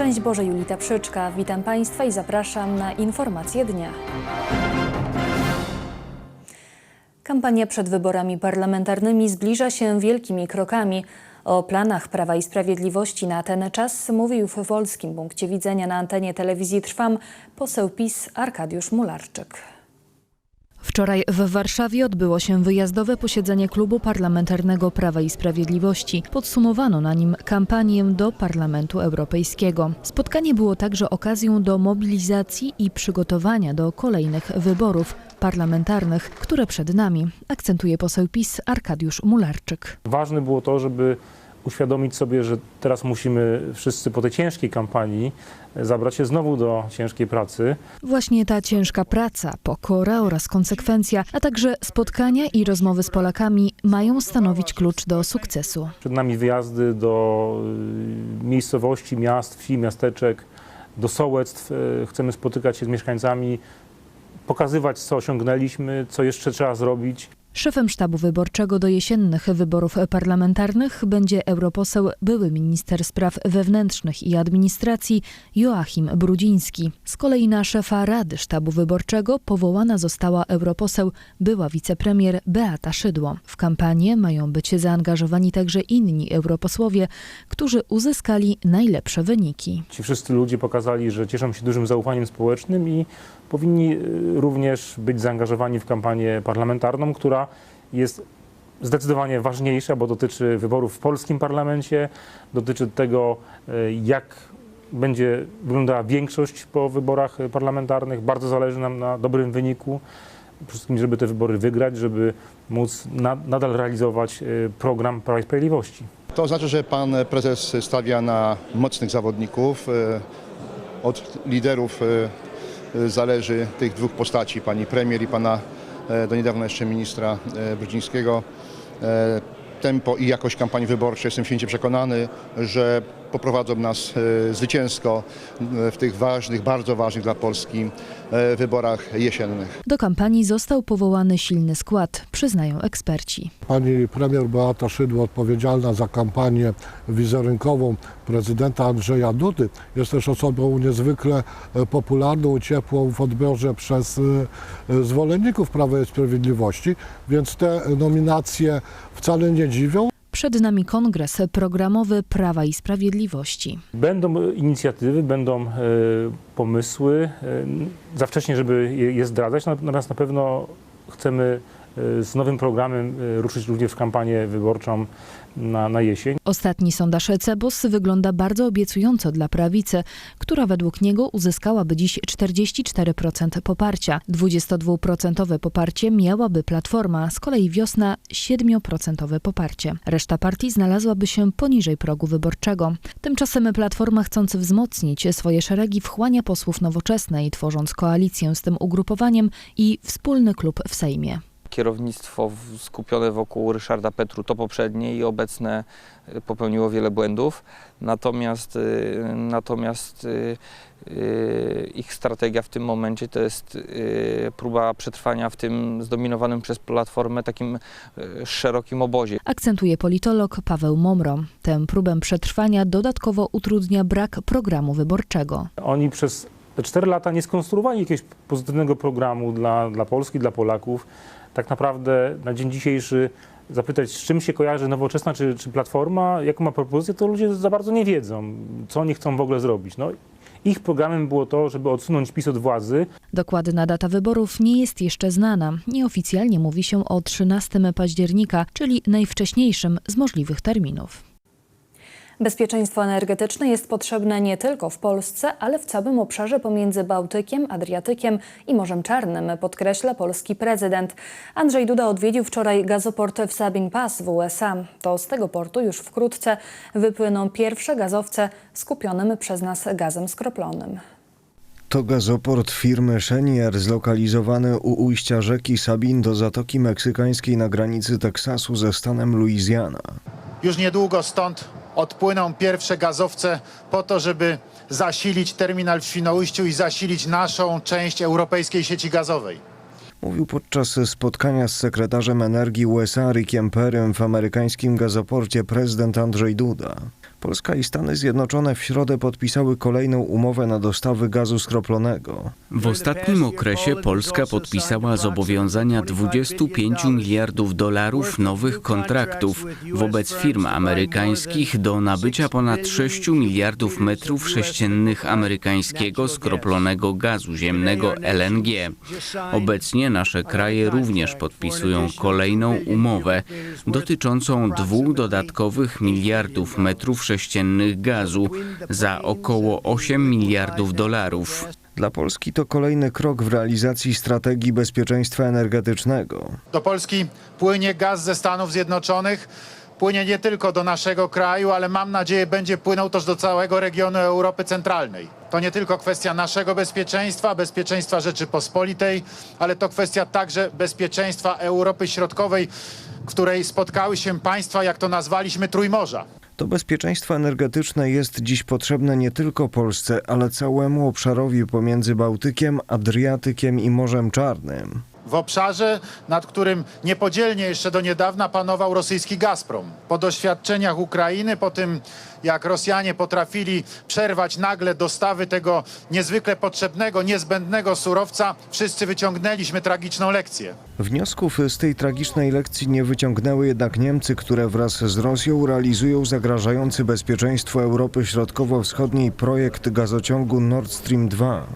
Szczęść Boże, Julita Przyczka. Witam Państwa i zapraszam na informacje dnia. Kampania przed wyborami parlamentarnymi zbliża się wielkimi krokami. O planach Prawa i Sprawiedliwości na ten czas mówił w Wolskim Punkcie Widzenia na antenie telewizji Trwam poseł PiS Arkadiusz Mularczyk. Wczoraj w Warszawie odbyło się wyjazdowe posiedzenie Klubu Parlamentarnego Prawa i Sprawiedliwości. Podsumowano na nim kampanię do Parlamentu Europejskiego. Spotkanie było także okazją do mobilizacji i przygotowania do kolejnych wyborów parlamentarnych, które przed nami, akcentuje poseł PiS Arkadiusz Mularczyk. Ważne było to, żeby uświadomić sobie, że teraz musimy wszyscy po tej ciężkiej kampanii zabrać się znowu do ciężkiej pracy. Właśnie ta ciężka praca, pokora oraz konsekwencja, a także spotkania i rozmowy z Polakami mają stanowić klucz do sukcesu. Przed nami wyjazdy do y, miejscowości, miast, wsi, miasteczek, do sołectw. Y, Chcemy spotykać się z mieszkańcami, pokazywać, co osiągnęliśmy, co jeszcze trzeba zrobić. Szefem sztabu wyborczego do jesiennych wyborów parlamentarnych będzie europoseł, były minister spraw wewnętrznych i administracji Joachim Brudziński. Z kolei na szefa Rady Sztabu Wyborczego powołana została europoseł, była wicepremier Beata Szydło. W kampanię mają być zaangażowani także inni europosłowie, którzy uzyskali najlepsze wyniki. Ci wszyscy ludzie pokazali, że cieszą się dużym zaufaniem społecznym i powinni y, również być zaangażowani w kampanię parlamentarną, która jest zdecydowanie ważniejsza, bo dotyczy wyborów w polskim parlamencie, dotyczy tego, y, jak będzie wyglądała większość po wyborach parlamentarnych. Bardzo zależy nam na dobrym wyniku. Przede wszystkim, żeby te wybory wygrać, żeby móc na, nadal realizować y, program Prawa i Sprawiedliwości. To znaczy, że pan prezes stawia na mocnych zawodników. Od liderów zależy tych dwóch postaci, pani premier i pana e, do niedawna jeszcze ministra e, Brudzińskiego. E, Tempo i jakość kampanii wyborczej jestem święcie przekonany, że poprowadzą nas e, zwycięsko e, w tych ważnych, bardzo ważnych dla Polski e, wyborach jesiennych. Do kampanii został powołany silny skład, przyznają eksperci. Pani premier Beata Szydło, odpowiedzialna za kampanię wizerunkową prezydenta Andrzeja Dudy, jest też osobą niezwykle popularną ciepłą w odbiorze przez zwolenników Prawa i Sprawiedliwości, więc te nominacje wcale nie dziwią. Przed nami kongres programowy Prawa i Sprawiedliwości. Będą inicjatywy, będą e, pomysły. E, za wcześnie, żeby je, zdradzać, natomiast na pewno chcemy z nowym programem e, ruszyć również w kampanię wyborczą na, na jesień. Ostatni sondaż Cebos wygląda bardzo obiecująco dla prawicy, która według niego uzyskałaby dziś 44% poparcia. 22% poparcie miałaby Platforma, z kolei Wiosna 7% poparcie. Reszta partii znalazłaby się poniżej progu wyborczego. Tymczasem Platforma chcąc wzmocnić swoje szeregi wchłania posłów nowoczesnej, tworząc koalicję z tym ugrupowaniem i wspólny klub w Sejmie. Kierownictwo skupione wokół Ryszarda Petru, to poprzednie i obecne y, popełniło wiele błędów, natomiast, y, natomiast y, ich strategia w tym momencie to jest próba przetrwania w tym zdominowanym przez Platformę takim szerokim obozie. Akcentuje politolog Paweł Momro. Tę próbę przetrwania dodatkowo utrudnia brak programu wyborczego. Oni przez te 4 lata nie skonstruowali jakiegoś pozytywnego programu dla, dla Polski, dla Polaków. Tak naprawdę na dzień dzisiejszy zapytać, z czym się kojarzy nowoczesna czy, czy platforma, jaką ma propozycję, to ludzie za bardzo nie wiedzą, co oni chcą w ogóle zrobić. No, ich programem było to, żeby odsunąć PiS od władzy, Dokładna data wyborów nie jest jeszcze znana. Nieoficjalnie mówi się o 13 października, czyli najwcześniejszym z możliwych terminów. Bezpieczeństwo energetyczne jest potrzebne nie tylko w Polsce, ale w całym obszarze pomiędzy Bałtykiem, Adriatykiem i Morzem Czarnym, podkreśla polski prezydent. Andrzej Duda odwiedził wczoraj gazoport w Sabine Pass w USA. To z tego portu już wkrótce wypłyną pierwsze gazowce skupionym przez nas gazem skroplonym. To gazoport firmy Chenier zlokalizowany u ujścia rzeki Sabin do Zatoki Meksykańskiej na granicy Teksasu ze stanem Louisiana. Już niedługo stąd odpłyną pierwsze gazowce po to, żeby zasilić terminal w Świnoujściu i zasilić naszą część europejskiej sieci gazowej. Mówił podczas spotkania z sekretarzem energii USA Rickiem Perrym w amerykańskim gazoporcie prezydent Andrzej Duda. Polska i Stany Zjednoczone w środę podpisały kolejną umowę na dostawy gazu skroplonego. W ostatnim okresie Polska podpisała zobowiązania 25 miliardów dolarów nowych kontraktów wobec firm amerykańskich do nabycia ponad 6 miliardów metrów sześciennych amerykańskiego skroplonego gazu ziemnego LNG. Obecnie nasze kraje również podpisują kolejną umowę dotyczącą dwóch dodatkowych miliardów metrów sześciennych gazu za około 8 miliardów dolarów. Dla Polski to kolejny krok w realizacji strategii bezpieczeństwa energetycznego. Do Polski płynie gaz ze Stanów Zjednoczonych. Płynie nie tylko do naszego kraju, ale mam nadzieję będzie płynął też do całego regionu Europy Centralnej. To nie tylko kwestia naszego bezpieczeństwa, bezpieczeństwa Rzeczypospolitej, ale to kwestia także bezpieczeństwa Europy Środkowej, w której spotkały się państwa, jak to nazwaliśmy, Trójmorza. To bezpieczeństwo energetyczne jest dziś potrzebne nie tylko Polsce, ale całemu obszarowi pomiędzy Bałtykiem, Adriatykiem i Morzem Czarnym. W obszarze, nad którym niepodzielnie jeszcze do niedawna panował rosyjski Gazprom. Po doświadczeniach Ukrainy, po tym jak Rosjanie potrafili przerwać nagle dostawy tego niezwykle potrzebnego, niezbędnego surowca, wszyscy wyciągnęliśmy tragiczną lekcję. Wniosków z tej tragicznej lekcji nie wyciągnęły jednak Niemcy, które wraz z Rosją realizują zagrażający bezpieczeństwo Europy Środkowo-Wschodniej projekt gazociągu Nord Stream 2.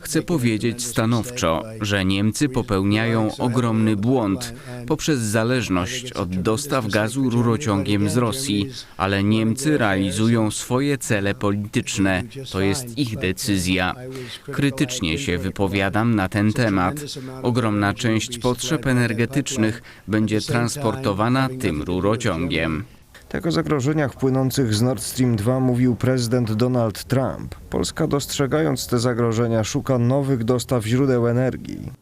Chcę powiedzieć stanowczo, że Niemcy popełniają ogromny błąd poprzez zależność od dostaw gazu rurociągiem z Rosji, ale Niemcy realizują swoje cele polityczne. To jest ich decyzja. Krytycznie się wypowiadam na ten temat. Ogromna część potrzeb energetycznych będzie transportowana tym rurociągiem. Tak o zagrożeniach płynących z Nord Stream 2 mówił prezydent Donald Trump. Polska dostrzegając te zagrożenia szuka nowych dostaw źródeł energii.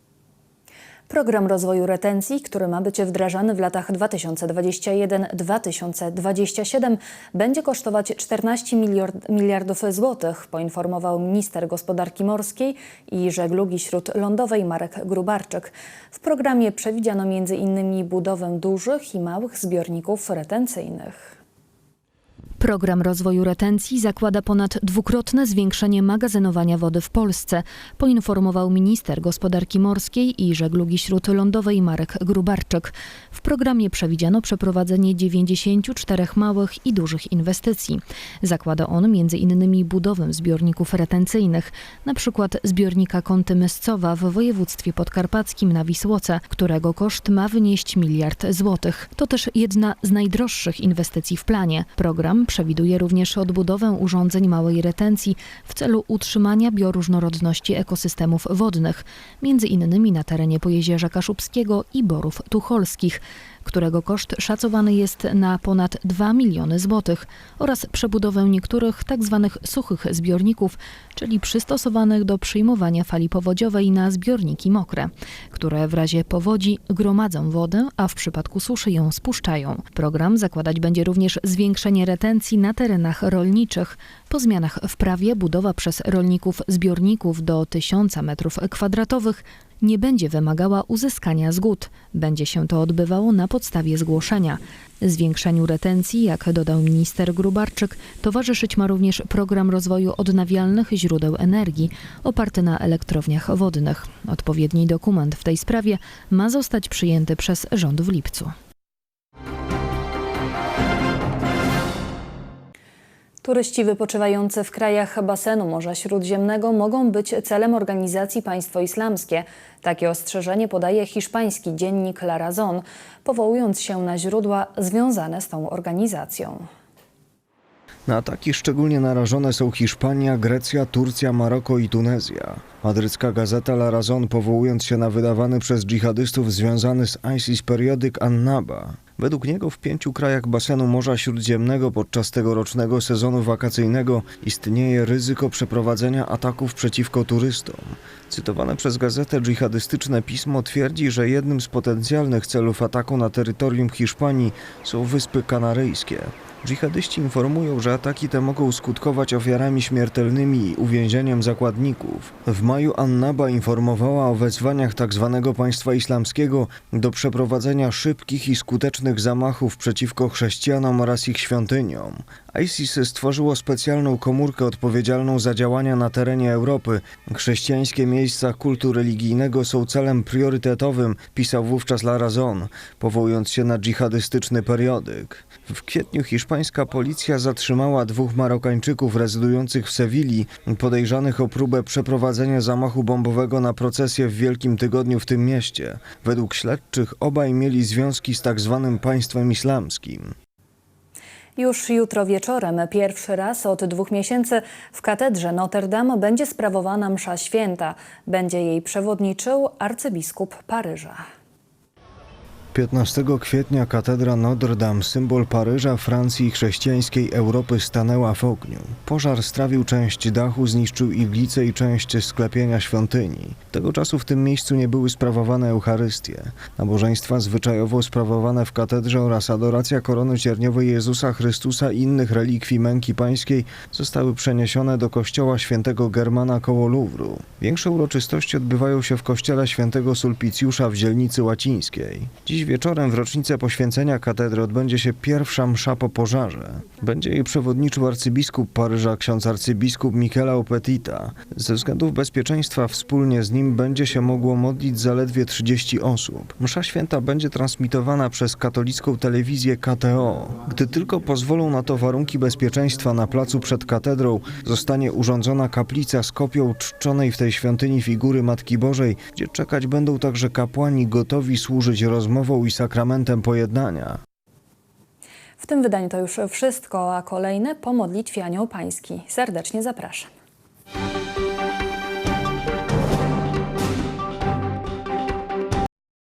Program rozwoju retencji, który ma być wdrażany w latach 2021-2027, będzie kosztować 14 miliard, miliardów złotych, poinformował minister gospodarki morskiej i żeglugi śródlądowej Marek Grubarczyk. W programie przewidziano m.in. budowę dużych i małych zbiorników retencyjnych. Program rozwoju retencji zakłada ponad dwukrotne zwiększenie magazynowania wody w Polsce, poinformował minister gospodarki morskiej i żeglugi śródlądowej Marek Grubarczyk. W programie przewidziano przeprowadzenie 94 małych i dużych inwestycji. Zakłada on m.in. budowę zbiorników retencyjnych, np. zbiornika Kąty Myscowa w województwie podkarpackim na Wisłoce, którego koszt ma wynieść miliard złotych. To też jedna z najdroższych inwestycji w planie. Program przewiduje również odbudowę urządzeń małej retencji w celu utrzymania bioróżnorodności ekosystemów wodnych, między innymi na terenie Pojezierza Kaszubskiego i Borów Tucholskich, którego koszt szacowany jest na ponad 2 miliony złotych oraz przebudowę niektórych tzw. suchych zbiorników, czyli przystosowanych do przyjmowania fali powodziowej na zbiorniki mokre, które w razie powodzi gromadzą wodę, a w przypadku suszy ją spuszczają. Program zakładać będzie również zwiększenie retencji na terenach rolniczych. Po zmianach w prawie budowa przez rolników zbiorników do 1000 m2 nie będzie wymagała uzyskania zgód. Będzie się to odbywało na podstawie zgłoszenia. Zwiększeniu retencji, jak dodał minister Grubarczyk, towarzyszyć ma również program rozwoju odnawialnych źródeł energii oparty na elektrowniach wodnych. Odpowiedni dokument w tej sprawie ma zostać przyjęty przez rząd w lipcu. Turyści wypoczywający w krajach basenu Morza Śródziemnego mogą być celem organizacji Państwo Islamskie. Takie ostrzeżenie podaje hiszpański dziennik La Razón, powołując się na źródła związane z tą organizacją. Na ataki szczególnie narażone są Hiszpania, Grecja, Turcja, Maroko i Tunezja. Madrycka gazeta La Razón, powołując się na wydawany przez dżihadystów związany z ISIS periodyk Annaba, według niego w pięciu krajach basenu Morza Śródziemnego podczas tegorocznego sezonu wakacyjnego istnieje ryzyko przeprowadzenia ataków przeciwko turystom. Cytowane przez gazetę dżihadystyczne pismo twierdzi, że jednym z potencjalnych celów ataku na terytorium Hiszpanii są Wyspy Kanaryjskie. Dżihadyści informują, że ataki te mogą skutkować ofiarami śmiertelnymi i uwięzieniem zakładników. W maju Annaba informowała o wezwaniach tzw. państwa islamskiego do przeprowadzenia szybkich i skutecznych zamachów przeciwko chrześcijanom oraz ich świątyniom. ISIS stworzyło specjalną komórkę odpowiedzialną za działania na terenie Europy. Chrześcijańskie miejsca kultu religijnego są celem priorytetowym, pisał wówczas La Razón, powołując się na dżihadystyczny periodyk. W kwietniu hiszpańska policja zatrzymała dwóch Marokańczyków rezydujących w Sewilli, podejrzanych o próbę przeprowadzenia zamachu bombowego na procesję w Wielkim Tygodniu w tym mieście. Według śledczych obaj mieli związki z tak zwanym państwem islamskim. Już jutro wieczorem, pierwszy raz od dwóch miesięcy, w katedrze Notre Dame będzie sprawowana msza święta. Będzie jej przewodniczył arcybiskup Paryża. 15 kwietnia katedra Notre Dame, symbol Paryża, Francji i chrześcijańskiej Europy, stanęła w ogniu. Pożar strawił część dachu, zniszczył iglicę i część sklepienia świątyni. Tego czasu w tym miejscu nie były sprawowane Eucharystie. Nabożeństwa zwyczajowo sprawowane w katedrze oraz adoracja korony cierniowej Jezusa Chrystusa i innych relikwii męki pańskiej zostały przeniesione do kościoła świętego Germana koło Luwru. Większe uroczystości odbywają się w kościele świętego Sulpicjusza w dzielnicy łacińskiej. Dziś wieczorem w rocznicę poświęcenia katedry odbędzie się pierwsza msza po pożarze. Będzie jej przewodniczył arcybiskup Paryża, ksiądz arcybiskup Michela Opetita. Ze względów bezpieczeństwa wspólnie z nim będzie się mogło modlić zaledwie 30 osób. Msza święta będzie transmitowana przez katolicką telewizję KTO. Gdy tylko pozwolą na to warunki bezpieczeństwa na placu przed katedrą, zostanie urządzona kaplica z kopią czczonej w tej świątyni figury Matki Bożej, gdzie czekać będą także kapłani gotowi służyć i sakramentem pojednania. W tym wydaniu to już wszystko, a kolejne po modlitwie Anioł Pański. Serdecznie zapraszam.